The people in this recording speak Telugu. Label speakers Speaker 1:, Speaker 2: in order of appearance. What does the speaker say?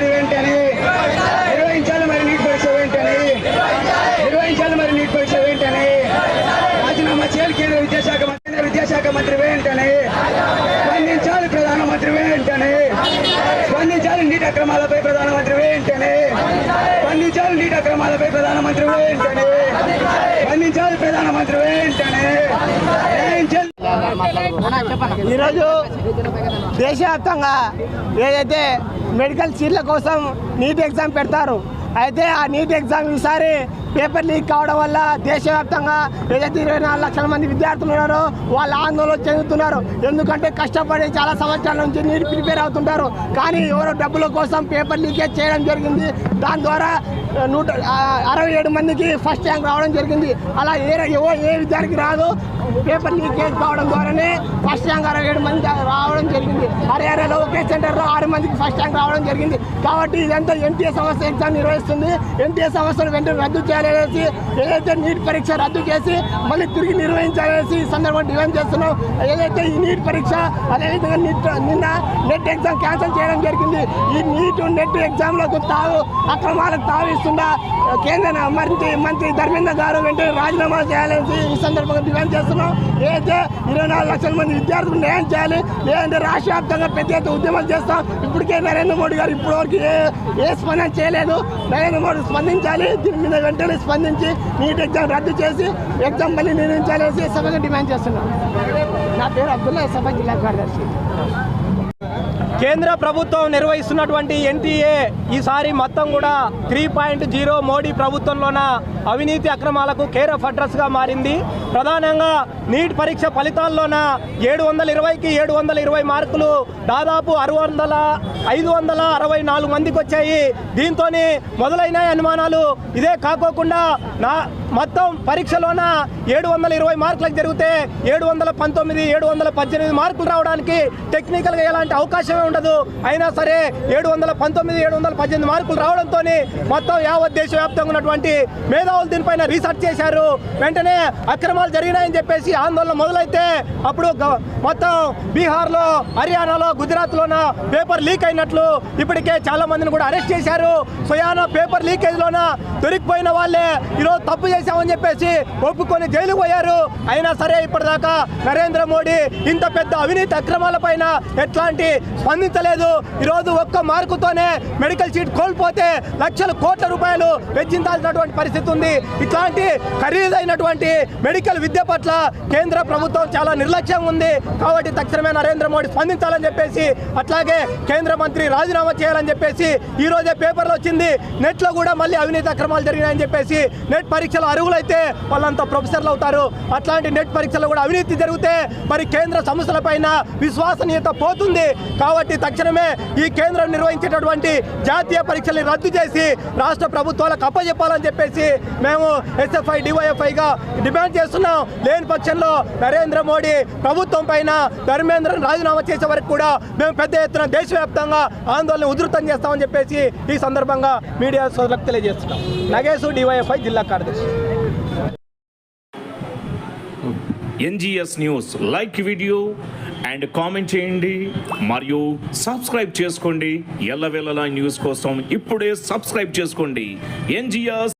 Speaker 1: మరి ఏంటని నిర్వహించాలి మరి నీట్ పరీక్ష ఏంటని నిర్వహించాలి మరి నీట్ పరీక్ష ఏంటని రాజీనామా చేయాలి కేంద్ర విద్యాశాఖ మంత్రి విద్యాశాఖ మంత్రి ఏంటని స్పందించాలి ప్రధానమంత్రి ఏంటని స్పందించాలి నీటి అక్రమాలపై ప్రధానమంత్రి వెంటనే. అక్రమాలపై ప్రధానమంత్రి వెంటనే స్పందించాలి ప్రధానమంత్రి వెంటనే
Speaker 2: ఈరోజు దేశవ్యాప్తంగా ఏదైతే మెడికల్ సీట్ల కోసం నీట్ ఎగ్జామ్ పెడతారు అయితే ఆ నీట్ ఎగ్జామ్ ఈసారి పేపర్ లీక్ కావడం వల్ల దేశవ్యాప్తంగా ఏదైతే ఇరవై నాలుగు లక్షల మంది విద్యార్థులు ఉన్నారో వాళ్ళు ఆందోళన చెందుతున్నారు. ఎందుకంటే కష్టపడి చాలా సంవత్సరాల నుంచి నీరు ప్రిపేర్ అవుతుంటారు. కానీ ఎవరో డబ్బుల కోసం పేపర్ లీకేజ్ చేయడం జరిగింది. దాని ద్వారా నూట అరవై ఏడు మందికి ఫస్ట్ ర్యాంక్ రావడం జరిగింది. అలా ఏ ఏవో ఏ విద్యార్థికి రాదు. పేపర్ లీకేజ్ కావడం ద్వారానే ఫస్ట్ ర్యాంక్ అరవై ఏడు మంది రావడం జరిగింది. హర్యానాలో ఒకే సెంటర్లో ఆరు మందికి ఫస్ట్ ర్యాంక్ రావడం జరిగింది. కాబట్టి ఇదంతా ఎన్టీఏ సంస్థ ఎగ్జామ్ నిర్వహిస్తుంది. ఎన్టీఏ సంస్థను వెంటనే రద్దు చేయాలనేసి ఏదైతే నీట్ పరీక్ష రద్దు చేసి మళ్ళీ తిరిగి నిర్వహించాలనేసి ఈ సందర్భంగా డిమాండ్ చేస్తున్నాం. ఏదైతే ఈ నీట్ పరీక్ష అదేవిధంగా నీట్ నిన్న నెట్ ఎగ్జామ్ క్యాన్సిల్ చేయడం జరిగింది. ఈ నీట్ నెట్ ఎగ్జామ్లకు తావు అక్రమాలకు తావిస్తుందా కేంద్ర మంత్రి మంత్రి ధర్మేంద్ర గారు వెంటనే రాజీనామా చేయాలని ఈ సందర్భంగా డిమాండ్ చేస్తున్నాం. ఏదైతే ఇరవై నాలుగు లక్షల మంది విద్యార్థులు న్యాయం చేయాలి లేదంటే రాష్ట్ర వ్యాప్తంగా పెద్ద ఎత్తున ఉద్యమాలు చేస్తాం. ఇప్పటికే నరేంద్ర మోడీ గారు ఇప్పటివరకు ఏ ఏ స్పందన చేయలేదు. నరేంద్ర మోడీ స్పందించాలి. దీని మీద వెంటనే స్పందించి నీట్ ఎగ్జామ్ రద్దు చేసి ఎగ్జామ్ మళ్ళీ నిర్వహించాలనేసి సభగా డిమాండ్ చేస్తున్నాం. నా పేరు అబ్దుల్లా సభ జిల్లా కార్యదర్శి.
Speaker 3: కేంద్ర ప్రభుత్వం నిర్వహిస్తున్నటువంటి ఎన్టీఏ ఈసారి మొత్తం కూడా త్రీ పాయింట్ జీరో మోడీ ప్రభుత్వంలోన? అవినీతి అక్రమాలకు కేర్ ఆఫ్ అడ్రస్గా మారింది. ప్రధానంగా నీట్ పరీక్ష ఫలితాల్లోన ఏడు వందల ఇరవైకి ఏడు వందల ఇరవై మార్కులు దాదాపు అరు వందల ఐదు వందల అరవై నాలుగు మందికి వచ్చాయి. దీంతో మొదలైన అనుమానాలు. ఇదే కాకోకుండా నా మొత్తం పరీక్షలోన ఏడు వందల ఇరవై మార్కులకు జరిగితే ఏడు వందల పంతొమ్మిది ఏడు వందల పద్దెనిమిది మార్కులు రావడానికి టెక్నికల్గా ఎలాంటి అవకాశమే ఉండదు. అయినా సరే ఏడు వందల పంతొమ్మిది ఏడు వందల పద్దెనిమిది మార్కులు రావడంతో మొత్తం యావత్ దేశవ్యాప్తంగా ఉన్నటువంటి మేధావులు దీనిపైన రీసెర్చ్ చేశారు. వెంటనే అక్రమాలు జరిగినాయని చెప్పేసి ఆందోళన మొదలైతే అప్పుడు మొత్తం బీహార్లో హర్యానాలో గుజరాత్లోన పేపర్ లీక్ అయినట్లు ఇప్పటికే చాలా మందిని కూడా అరెస్ట్ చేశారు. స్వయాన పేపర్ లీకేజ్లోన దొరికిపోయిన వాళ్ళే ఈరోజు తప్పు చేశామని చెప్పేసి ఒప్పుకొని జైలుకు పోయారు. అయినా సరే ఇప్పటిదాకా నరేంద్ర మోడీ ఇంత పెద్ద అవినీతి అక్రమాలపైన ఎట్లాంటి స్పందించలేదు. ఈరోజు ఒక్క మార్కుతోనే మెడికల్ సీట్ కోల్పోతే లక్షల కోట్ల రూపాయలు వెచ్చించాల్సినటువంటి పరిస్థితి ఉంది. ఇట్లాంటి ఖరీదైనటువంటి మెడికల్ విద్య పట్ల కేంద్ర ప్రభుత్వం చాలా నిర్లక్ష్యం ఉంది. కాబట్టి తక్షణమే నరేంద్ర మోడీ స్పందించాలని చెప్పేసి అట్లాగే కేంద్ర మంత్రి రాజీనామా చేయాలని చెప్పేసి ఈ రోజే పేపర్లో వచ్చింది. నెట్లో కూడా మళ్ళీ అవినీతి అక్రమాలు జరిగినాయని చెప్పేసి నెట్ పరీక్షలు అరువులైతే వాళ్ళంతా ప్రొఫెసర్లు అవుతారు. అట్లాంటి నెట్ పరీక్షలు కూడా అవినీతి జరిగితే మరి కేంద్ర సంస్థలపైన విశ్వసనీయత పోతుంది. కాబట్టి తక్షణమే ఈ కేంద్రం నిర్వహించేటటువంటి జాతీయ పరీక్షల్ని రద్దు చేసి రాష్ట్ర ప్రభుత్వాలకు అప్పచెప్పాలని చెప్పేసి మేము ఎస్ఎఫ్ఐ డివైఎఫ్ఐగా డిమాండ్ చేస్తున్నాం. లేని పక్షంలో నరేంద్ర మోడీ ప్రభుత్వం పైన ధర్మేంద్రన్ రాజీనామా చేసే వరకు కూడా మేము పెద్ద ఎత్తున దేశవ్యాప్తంగా ఆందోళన ఉధృతం చేస్తామని చెప్పేసి ఈ సందర్భంగా మీడియా సోదరులకు తెలియజేస్తున్నాం. నగేశు డివైఎఫ్ఐ జిల్లా కార్యదర్శి.
Speaker 4: NGS news like video and comment చేయండి. మరియు సబ్స్క్రైబ్ చేసుకోండి. ఎల్లవేళలా న్యూస్ కోసం ఇప్పుడే సబ్స్క్రైబ్ చేసుకోండి. ఎన్జిఎస్